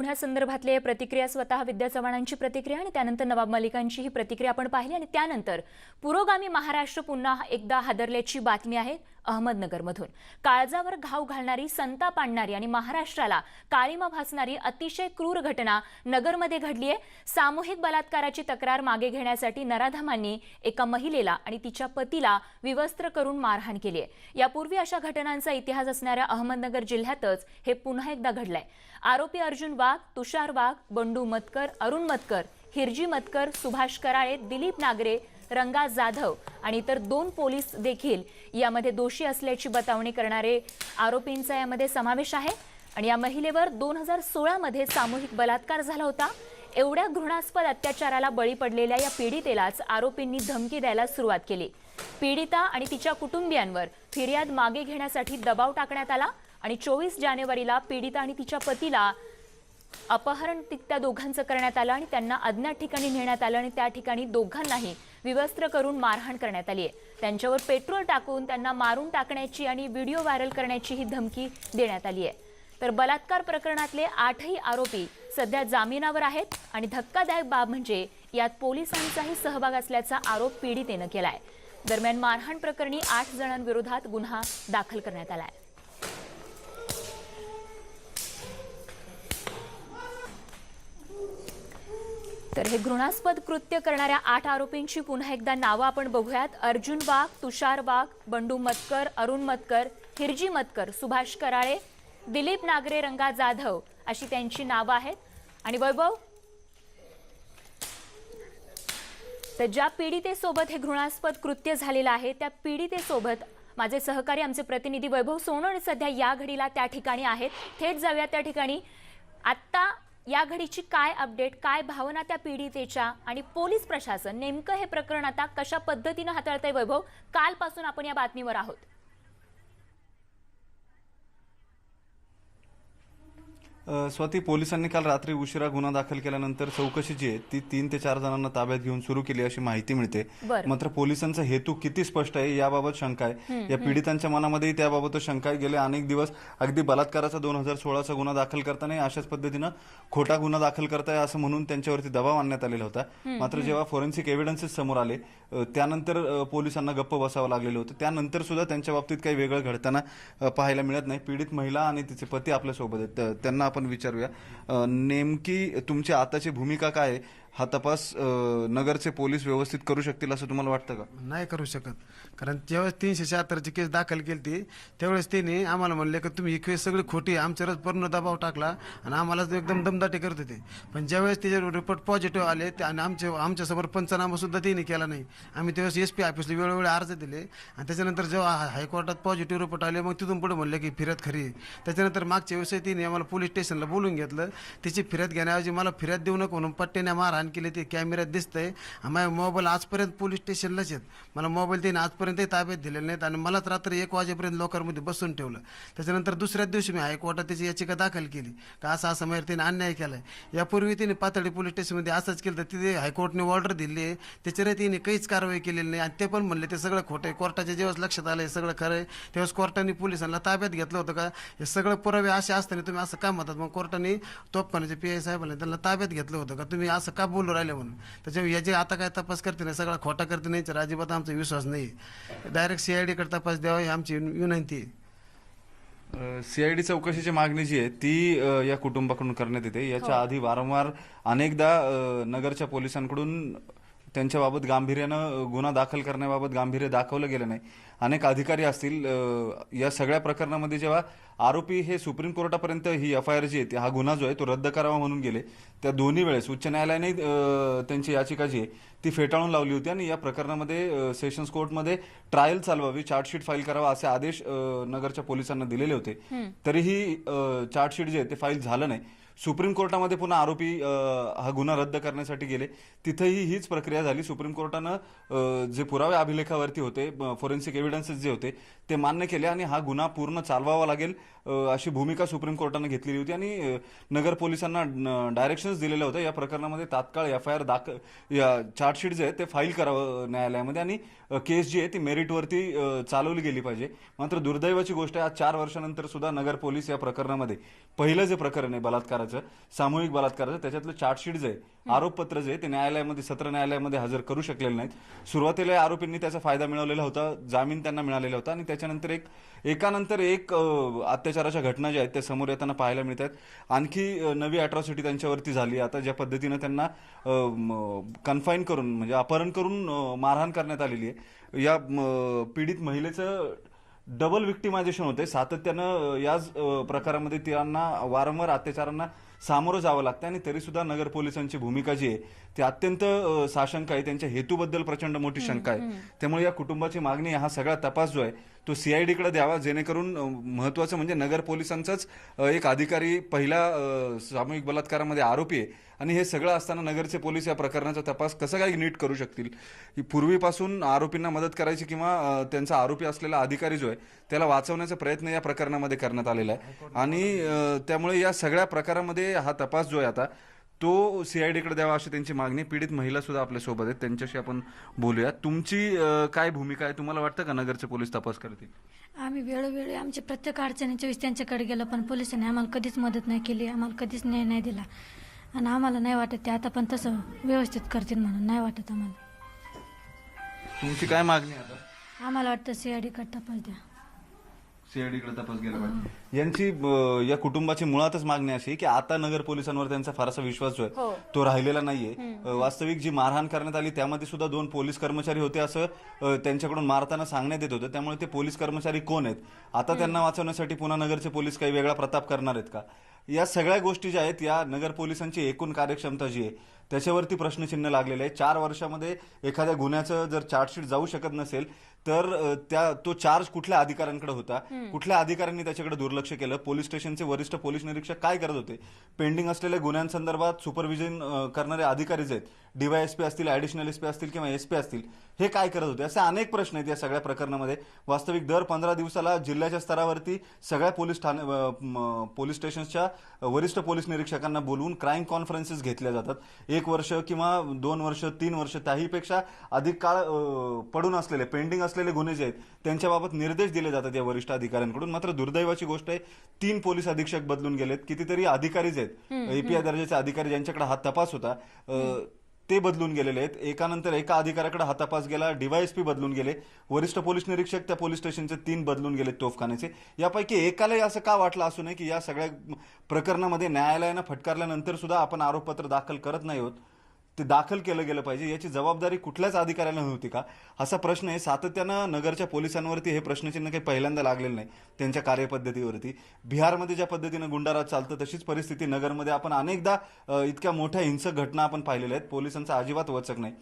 पुन्हा संदर्भातले प्रतिक्रिया स्वतः विद्या चव्हाणांची प्रतिक्रिया आणि त्यानंतर नवाब मलिकांची ही प्रतिक्रिया आपण पाहिली आणि त्यानंतर पुरोगामी महाराष्ट्र पुन्हा एकदा हादरल्याची बातमी आहे. अहमदनगरमधून. काळजावर घाव घालणारी संताप आणणारी आणि महाराष्ट्राला काळीमा भासणारी अतिशय क्रूर घटना नगरमध्ये घडली आहे सामूहिक बलात्काराची तक्रार मागे घेण्यासाठी नराधमांनी एका महिलेला आणि तिच्या पतीला विवस्त्र करून मारहाण केली आहे यापूर्वी अशा घटनांचा इतिहास असणाऱ्या अहमदनगर जिल्ह्यातच हे पुन्हा एकदा घडलंय. आरोपी अर्जुन वाघ तुषार वाघ बंडू मतकर अरुण मतकर हिरजी मतकर सुभाष कराळे दिलीप नागरे रंगा जाधव आणि इतर दोन पोलीस देखील यामध्ये दोषी असल्याची बतावणी करणारे आरोपींचा यामध्ये समावेश आहे. आणि या महिलेवर दोन हजार सोळामध्ये सामूहिक बलात्कार झाला होता. एवढ्या घृणास्पद अत्याचाराला बळी पडलेल्या या पीडितेलाच आरोपींनी धमकी द्यायला सुरुवात केली. पीडिता आणि तिच्या कुटुंबियांवर फिर्याद मागे घेण्यासाठी दबाव टाकण्यात आला आणि चोवीस जानेवारीला पीडिता आणि तिच्या पतीला अपहरण त्या दोघांचं करण्यात आलं आणि त्यांना अज्ञात ठिकाणी नेण्यात आलं आणि त्या ठिकाणी दोघांनाही विवस्त्र करून मारहाण करण्यात आली आहे. त्यांच्यावर पेट्रोल टाकून त्यांना मारून टाकण्याची आणि व्हिडिओ व्हायरल करण्याची ही धमकी देण्यात आली आहे. तर बलात्कार प्रकरणातले आठही आरोपी सध्या जामिनावर आहेत आणि धक्कादायक बाब म्हणजे यात पोलिसांचाही सहभाग असल्याचा आरोप पीडितेनं केलाय. दरम्यान मारहाण प्रकरणी आठ जणांविरोधात गुन्हा दाखल करण्यात आलाय. तर हे घृणास्पद कृत्य करणाऱ्या आठ आरोपींची पुन्हा एकदा नावं आपण बघूयात. अर्जुन वाघ तुषार वाघ बंडू मतकर अरुण मतकर हिरजी मतकर सुभाष कराळे दिलीप नागरे रंगा जाधव अशी त्यांची नावं आहेत. आणि वैभव तर ज्या पीडितेसोबत हे घृणास्पद कृत्य झालेलं आहे त्या पीडितेसोबत माझे सहकारी आमचे प्रतिनिधी वैभव सोनवणे सध्या या घडीला त्या ठिकाणी आहेत. थेट जाऊया त्या ठिकाणी. आत्ता या घडीची काय अपडेट काय भावना त्या पीडितेच्या आणि पोलीस प्रशासन नेमकं हे प्रकरण आता कशा पद्धतीनं हाताळतंय वैभव कालपासून आपण या बातमीवर आहोत. स्वाती पोलिसांनी काल रात्री उशिरा गुन्हा दाखल केल्यानंतर चौकशी जी आहे ती तीन ते चार जणांना ताब्यात घेऊन सुरू केली अशी माहिती मिळते. मात्र पोलिसांचा हेतू किती स्पष्ट आहे याबाबत शंका आहे. या पीडितांच्या मनामध्येही त्याबाबत शंका आहे. गेले अनेक दिवस अगदी बलात्काराचा दोन हजार सोळाचा गुन्हा दाखल करताना अशाच पद्धतीनं खोटा गुन्हा दाखल करताय असं म्हणून त्यांच्यावरती दबाव आणण्यात आलेला होता. मात्र जेव्हा फॉरेन्सिक एव्हिडन्सेस समोर आले त्यानंतर पोलिसांना गप्प बसावं लागलेलं होतं. त्यानंतर सुद्धा त्यांच्या बाबतीत काही वेगळं घडताना पाहायला मिळत नाही. पीडित महिला आणि तिचे पती आपल्यासोबत आहेत. त्यांना आपण विचारूया. नेमकी तुमची आताची भूमिका काय आहे? हा तपास नगरचे पोलीस व्यवस्थित करू शकतील असं तुम्हाला वाटतं का? नाही करू शकत. कारण ज्यावेळेस तीनशे शहात्तरची केस दाखल केली ती त्यावेळेस त्यांनी आम्हाला म्हणले की तुम्ही ही केस सगळी खोटी आमच्यावरच पूर्ण दबाव टाकला आणि आम्हाला एकदम दमदाटी करत होते. पण ज्यावेळेस त्याचे रिपोर्ट पॉझिटिव्ह आले ते आणि आमच्या आमच्यासमोर पंचनामा सुद्धा त्यांनी केला नाही. आम्ही त्यावेळेस एस पी ऑफिसला वेळोवेळी अर्ज दिले आणि त्याच्यानंतर जेव्हा हायकोर्टात पॉझिटिव्ह रिपोर्ट आले मग तिथून पुढे म्हणले की फिर्याद खरी त्याच्यानंतर मागच्या वेळेस तिने आम्हाला पोलीस स्टेशनला बोलून घेतलं त्याची फिर्याद घेण्याऐवजी मला फिर्याद देऊ नको म्हणून पट्ट्याने मारहाण केले ते कॅमेऱ्यात दिसतंय. माझ्या मोबाईल आजपर्यंत पोलीस स्टेशनलाच आहेत. मला मोबाईल त्यांनी आजपर्यंतही ताब्यात दिलेले नाहीत. आणि मलाच रात्री एक वाजेपर्यंत लोकांमध्ये बसून ठेवलं. त्याच्यानंतर दुसऱ्याच दिवशी मी हायकोर्टात त्याची याचिका दाखल केली. का असा असा माझ्यावर त्यांनी अन्याय केलाय. यापूर्वी त्यांनी पातळी पोलीस स्टेशनमध्ये असंच केलं तर तिथे हायकोर्टने ऑर्डर दिली आहे. त्याच्यावर तिने काहीच कारवाई केलेली नाही. आणि ते पण म्हणले ते सगळं खोटं आहे. कोर्टाच्या जेव्हा लक्षात आलं हे सगळं खरं आहे. तेव्हाच कोर्टाने पोलिसांना ताब्यात घेतलं होतं का? हे सगळं पुरावे असे असताना तुम्ही असं का म्हणतात? मग कोर्टाने तोपखान्याचे पी आय साहेबांना त्यांना ताब्यात घेतलं होतं का? तुम्ही असं का बोलू राहिले म्हणून. त्याच्यामुळे याचे आता काय तपास करते नाही सगळा खोटा करते नाही तर अजिबात आमचा विश्वास नाही. डायरेक्ट सीआयडीकडे तपास द्यावा ही आमची विनंती आहे. सीआयडी चौकशीची मागणी जी आहे ती या कुटुंबाकडून करण्यात येते. याच्या आधी वारंवार अनेकदा नगरच्या पोलिसांकडून त्यांच्याबाबत गांभीर्यानं गुन्हा दाखल करण्याबाबत गांभीर्य दाखवलं गेलं नाही. अनेक अधिकारी असतील या सगळ्या प्रकरणामध्ये जेव्हा आरोपी हे सुप्रीम कोर्टापर्यंत ही एफ आय आर जी आहे हा गुन्हा जो आहे तो रद्द करावा म्हणून गेले. त्या दोन्ही वेळेस उच्च न्यायालयाने त्यांची याचिका जी आहे ती फेटाळून लावली होती आणि या प्रकरणामध्ये सेशन्स कोर्टमध्ये ट्रायल चालवावी चार्जशीट फाईल करावा असे आदेश नगरच्या पोलिसांना दिलेले होते. तरीही चार्जशीट जे आहे ते फाईल झालं नाही. सुप्रीम कोर्टामध्ये पुन्हा आरोपी हा गुन्हा रद्द करण्यासाठी गेले. तिथेही हीच प्रक्रिया झाली. सुप्रीम कोर्टानं जे पुरावे अभिलेखावरती होते फॉरेन्सिक एव्हिडन्सेस जे होते ते मान्य केले आणि हा गुन्हा पूर्ण चालवावा लागेल अशी भूमिका सुप्रीम कोर्टानं घेतलेली होती आणि नगर पोलिसांना डायरेक्शन्स दिलेलं होतं या प्रकरणामध्ये तात्काळ एफ आय आर दाखल या चार्जशीट जे आहे ते फाईल करावं न्यायालयामध्ये आणि केस जी आहे ती मेरिटवरती चालवली गेली पाहिजे. मात्र दुर्दैवाची गोष्ट आहे आज चार वर्षानंतर सुद्धा नगर पोलीस या प्रकरणामध्ये पहिलं जे प्रकरण आहे बलात्काराचं बलात्काराचं सामूहिक बलात्काराचं त्याच्यातलं चार्जशीट जे आहे आरोपपत्र जे ते न्यायालयामध्ये सत्र न्यायालयामध्ये हजर करू शकलेले नाहीत. सुरुवातीला आरोपींनी त्याचा फायदा मिळवलेला होता जामीन त्यांना मिळालेला होता आणि त्याच्यानंतर एक एकानंतर एक अत्याचाराच्या घटना ज्या आहेत त्या समोर येताना पाहायला मिळत आहेत. आणखी नवी अट्रॉसिटी त्यांच्यावरती झाली. आता ज्या पद्धतीनं त्यांना कन्फाईन करून म्हणजे अपहरण करून मारहाण करण्यात आलेली आहे. या पीडित महिलेचं डबल विक्टिमायझेशन होते. सातत्यानं याच प्रकारामध्ये त्यांना वारंवार अत्याचारांना सामोरं जावं लागतं आणि तरी सुद्धा नगर पोलिसांची भूमिका जी आहे ती अत्यंत साशंक आहे. त्यांच्या हेतूबद्दल प्रचंड मोठी शंका आहे. त्यामुळे या कुटुंबाची मागणी हा सगळा तपास जो आहे तो सीआयडीकडे द्यावा जेणेकरून महत्त्वाचं महत्वाचं म्हणजे नगर पोलिसांचाच एक अधिकारी पहिला सामूहिक बलात्कारामध्ये आरोपी आहे. आणि हे सगळं असताना नगरचे पोलीस या प्रकरणाचा तपास कसं काय नीट करू शकतील? पूर्वीपासून आरोपींना मदत करायची किंवा त्यांचा आरोपी असलेला अधिकारी जो आहे त्याला वाचवण्याचा प्रयत्न या प्रकरणामध्ये करण्यात आलेला आहे. आणि त्यामुळे या सगळ्या प्रकारामध्ये हा तपास जो आहे आता तो सीआयडीकडे द्यावा अशी त्यांची मागणी. पीडित महिला सुद्धा आपल्यासोबत आहेत. त्यांच्याशी आपण बोलूया तुमची अ, काय भूमिका आहे? तुम्हाला वाटतं का नगरचे पोलीस तपास करतील? आम्ही वेळोवेळी आमच्या प्रत्येक अडचणीच्या वेळेस त्यांच्याकडे गेलो पण पोलिसांनी आम्हाला कधीच मदत नाही केली. आम्हाला कधीच न्याय नाही दिला. आणि आम्हाला नाही वाटत ते आता पण तसं व्यवस्थित करतील म्हणून. नाही वाटत आम्हाला. तुमची काय मागणी आहे आता? आम्हाला वाटतं सी आय डी तपास द्या. सीआयडीकडे तपास गेला पाहिजे. यांची या कुटुंबाची मुळातच मागणी अशी आहे की आता नगर पोलिसांवर त्यांचा फारसा विश्वास जो हो. आहे तो राहिलेला नाहीये. अ, वास्तविक जी मारहाण करण्यात आली त्यामध्ये सुद्धा दोन पोलीस कर्मचारी होते असं अ, त्यांच्याकडून मारताना सांगण्यात येत होतं. त्यामुळे ते पोलीस कर्मचारी कोण आहेत? आता त्यांना वाचवण्यासाठी पुन्हा नगरचे पोलीस काही वेगळा प्रताप करणार आहेत का? या सगळ्या गोष्टी ज्या आहेत या नगर पोलिसांची एकूण कार्यक्षमता जी आहे त्याच्यावरती प्रश्नचिन्ह लागलेलं आहे. चार वर्षामध्ये एखाद्या गुन्ह्याचं जर चार्जशीट जाऊ शकत नसेल तर त्या तो चार्ज कुठल्या अधिकाऱ्यांकडे होता? कुठल्या अधिकाऱ्यांनी त्याच्याकडे दुर्लक्ष केलं? पोलीस स्टेशनचे वरिष्ठ पोलीस निरीक्षक काय करत होते? पेंडिंग असलेल्या गुन्ह्यांसंदर्भात सुपरविजन करणारे अधिकारी जे आहेत. डीवायएसपी असतील ऍडिशनल एसपी असतील किंवा एसपी असतील हे काय करत होते? असे अनेक प्रश्न आहेत या सगळ्या प्रकरणामध्ये. वास्तविक दर पंधरा दिवसाला जिल्ह्याच्या स्तरावरती सगळ्या पोलीस ठाणे पोलीस स्टेशनच्या वरिष्ठ पोलीस निरीक्षकांना बोलवून क्राईम कॉन्फरन्सेस घेतल्या जातात. एक वर्ष किंवा दोन वर्ष तीन वर्ष त्याहीपेक्षा अधिक काळ पडून असलेले पेंडिंग असलेले गुन्हे जे आहेत त्यांच्याबाबत निर्देश दिले जातात या वरिष्ठ अधिकाऱ्यांकडून. मात्र दुर्दैवाची गोष्ट आहे तीन पोलीस अधीक्षक बदलून गेलेत. कितीतरी अधिकारी जे आहेत एपीआय दर्जाचे अधिकारी ज्यांच्याकडे हा तपास होता ते बदलून गेलेले आहेत. एकानंतर एका अधिकाऱ्याकडे हातापास गेला डीवायएसपी बदलून गेले वरिष्ठ पोलीस निरीक्षक त्या पोलीस स्टेशनचे तीन बदलून गेले तोफखान्याचे. यापैकी एकालाही असं का वाटलं असू नये की या सगळ्या प्रकरणामध्ये न्यायालयानं फटकारल्यानंतर सुद्धा आपण आरोपपत्र दाखल करत नाही होत? ते दाखल केलं गेलं पाहिजे याची जबाबदारी कुठल्याच अधिकाऱ्याला नव्हती का? असा प्रश्न आहे. सातत्यानं नगरच्या पोलिसांवरती हे प्रश्नचिन्ह काही पहिल्यांदा लागलेलं नाही त्यांच्या कार्यपद्धतीवरती. बिहारमध्ये ज्या पद्धतीनं गुंडाराज चालतं तशीच परिस्थिती नगरमध्ये. आपण अनेकदा इतक्या मोठ्या हिंसक घटना आपण पाहिलेल्या आहेत. पोलिसांचा अजिबात वचक नाही.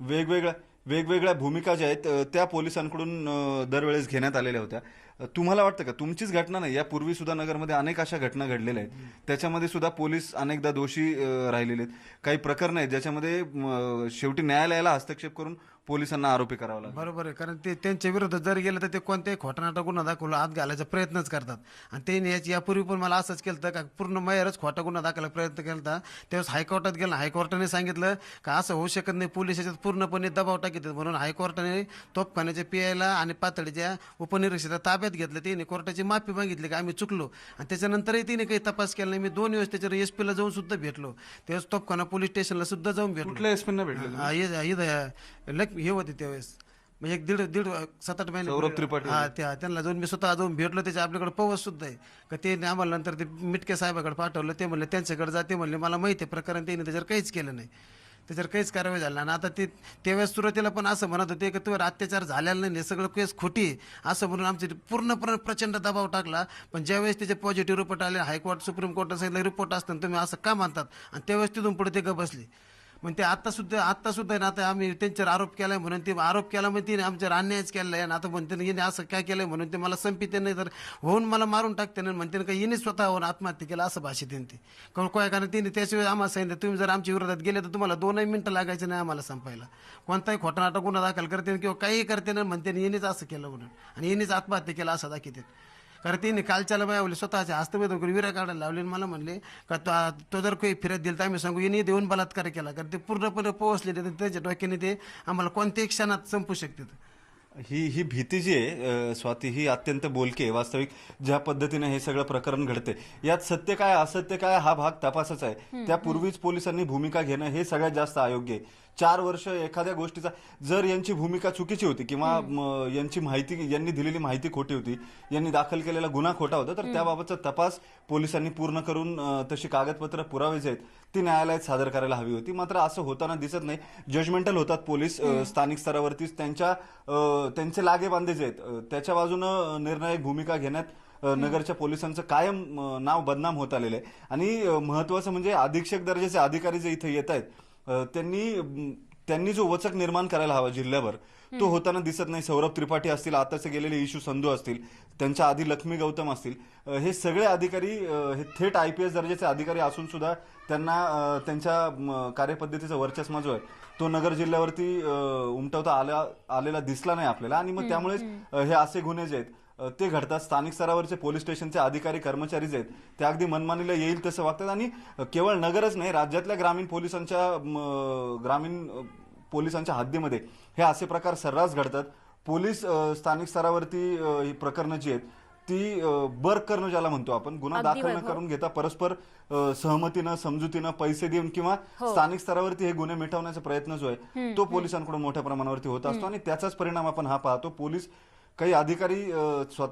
वेगवेगळ्या वेगवेगळ्या भूमिका ज्या आहेत त्या पोलिसांकडून दरवेळेस घेण्यात आलेल्या होत्या. तुम्हाला वाटतं का? तुमचीच घटना नाही यापूर्वी सुद्धा नगरमध्ये अनेक अशा घटना घडलेल्या आहेत. त्याच्यामध्ये सुद्धा पोलीस अनेकदा दोषी राहिलेले आहेत. काही प्रकरणं आहेत ज्याच्यामध्ये शेवटी न्यायालयाला हस्तक्षेप करून पोलिसांना आरोपी करावा लागला. बरोबर आहे. कारण ते त्यांच्या विरोधात जर गेलं तर ते कोणत्याही खोटानाटा गुन्हा दाखवला आत घालायचा प्रयत्नच करतात. आणि त्यांनी याची यापूर्वी पण मला असंच केलं होतं का पूर्ण मैरच खोटा गुन्हा दाखवायला प्रयत्न केला होता. त्यावेळेस हायकोर्टात गेला हायकोर्टाने सांगितलं का असं होऊ शकत नाही पोलीस याच्यात पूर्णपणे दबाव टाकीत म्हणून हायकोर्टाने तोपखान्याच्या पीआयला आणि पातळीच्या उपनिरीक्षकाला ताब्यात घेतलं त्यांनी कोर्टाची माफी मागितली की आम्ही चुकलो. आणि त्याच्यानंतरही तिने काही तपास केला नाही. मी दोन वेळेस त्याच्यावर एस पीला जाऊन सुद्धा भेटलो. त्यावेळेस तोपखाना पोलीस स्टेशनला सुद्धा जाऊन भेटलो. कुठल्या एसपींना भेटले हा, हे- हे होते त्यावेळेस. म्हणजे एक दीड दीड सात आठ महिने हा त्या त्यांना जाऊन मी स्वतः जाऊन भेटलो. त्याच्या आपल्याकडे पवस सुद्धा आहे. का ते आम्हाला नंतर ते मिटके साहेबाकडे पाठवलं. ते म्हणले त्यांच्याकडे जाते म्हणले मला माहिती आहे प्रकरण. त्यांनी त्याच्यावर काहीच केलं नाही. त्याच्यावर काहीच कारवाई झाली नाही. आणि आता ते त्यावेळेस सुरुवातीला पण असं म्हणत होते की तुझ्यावर अत्याचार झालेला नाही हे सगळं केस खोटी आहे. असं म्हणून आमचे पूर्णपणे प्रचंड दबाव टाकला. पण ज्यावेळेस त्याचे पॉझिटिव्ह रिपोर्ट आले हायकोर्ट सुप्रीम कोर्टात सांगितलं रिपोर्ट असताना तुम्ही असं का मानतात आणि त्यावेळेस तिथून पुढे ते ग बसले. मग ते आता सुद्धा आता सुद्धा ना आता आम्ही त्यांच्यावर आरोप केलाय म्हणून ते आरोप केला म्हणजे तिने आमच्यावर अन्यायच केलाय. आणि आता म्हणते ना, हिने असं काय केलंय म्हणून ते मला संपिते नाही तर होऊन मला मारून टाकते ना. म्हणते ना का हिने स्वतः होऊन आत्महत्या केलं असं भाषेत त्यांनी ते. कारण काय कारण तिने त्याशिवाय आम्हाला सांगितलं तुम्ही जर आमच्या विरोधात गेले तर तुम्हाला दोनही मिनटं लागायचं नाही आम्हाला संपायला. कोणताही खोटा नाटक गुन्हा दाखल करते किंवा काही करते ना म्हणते ना, हिनेच असं केलं म्हणून. आणि हिनेच आत्महत्या केलं असं दाखवते. कारण तिने कालच्याला मावले स्वतःच्या हस्तभेद करून विरा काढायला लावले आणि मला म्हणले का तो तो जर काही फिरत दिला तर आम्ही सांगू येणे देऊन बलात्कार केला. कारण ते पूर्णपणे पोहोचले ते त्याच्या डोक्याने ते आम्हाला कोणत्याही क्षणात संपू शकते ही ही भीती जी आहे स्वाती ही अत्यंत बोलकी आहे. वास्तविक ज्या पद्धतीने हे सगळं प्रकरण घडते यात सत्य काय असत्य काय हा भाग तपासच आहे. त्यापूर्वीच पोलिसांनी भूमिका घेणं हे सगळ्यात जास्त अयोग्य आहे. चार वर्ष एखाद्या गोष्टीचा जर यांची भूमिका चुकीची होती किंवा यांची माहिती यांनी दिलेली माहिती खोटी होती यांनी दाखल केलेला गुन्हा खोटा होता तर त्याबाबतचा तपास पोलिसांनी पूर्ण करून तशी कागदपत्र पुरावे जे आहेत ती न्यायालयात सादर करायला हवी होती. मात्र असं होताना दिसत नाही. जजमेंटल होतात पोलीस स्थानिक स्तरावरतीच त्यांच्या त्यांचे लागेबांधे जे आहेत त्याच्या बाजूनं निर्णायक भूमिका घेण्यात नगरच्या पोलिसांचं कायम नाव बदनाम होत आलेलं आहे. आणि महत्वाचं म्हणजे अधीक्षक दर्जाचे अधिकारी जे इथे येत आहेत त्यांनी त्यांनी जो वचक निर्माण करायला हवा जिल्ह्याभर तो होताना दिसत नाही. सौरभ त्रिपाठी असतील आताचे गेलेले इशू संधू असतील त्यांच्या आधी लक्ष्मी गौतम असतील हे सगळे अधिकारी हे थेट आय पी एस दर्जाचे अधिकारी असून सुद्धा त्यांना त्यांच्या कार्यपद्धतीचा वर्चस्व जो आहे तो नगर जिल्ह्यावरती उमटवता आला आलेला दिसला नाही आपल्याला. आणि मग त्यामुळेच हे असे गुन्हे जे आहेत ते घडतात. स्थानिक स्तरावरचे पोलीस स्टेशनचे अधिकारी कर्मचारी जे आहेत. ते अगदी मनमानीला येईल तसं वागतात. आणि केवळ नगरच नाही राज्यातल्या ग्रामीण पोलिसांच्या ग्रामीण पोलिसांच्या हद्दीमध्ये हे असे प्रकार सर्रास घडतात. पोलीस स्थानिक स्तरावरती ही प्रकरणं जी आहेत ती बर्क करणं ज्याला म्हणतो आपण गुन्हा दाखल न. करून घेता परस्पर सहमतीनं समजुतीनं पैसे देऊन किंवा हो. स्थानिक स्तरावरती हे गुन्हे मिटवण्याचा प्रयत्न जो आहे तो पोलिसांकडून मोठ्या प्रमाणावरती होत असतो आणि त्याचाच परिणाम आपण हा पाहतो. पोलीस काही अधिकारी स्वतः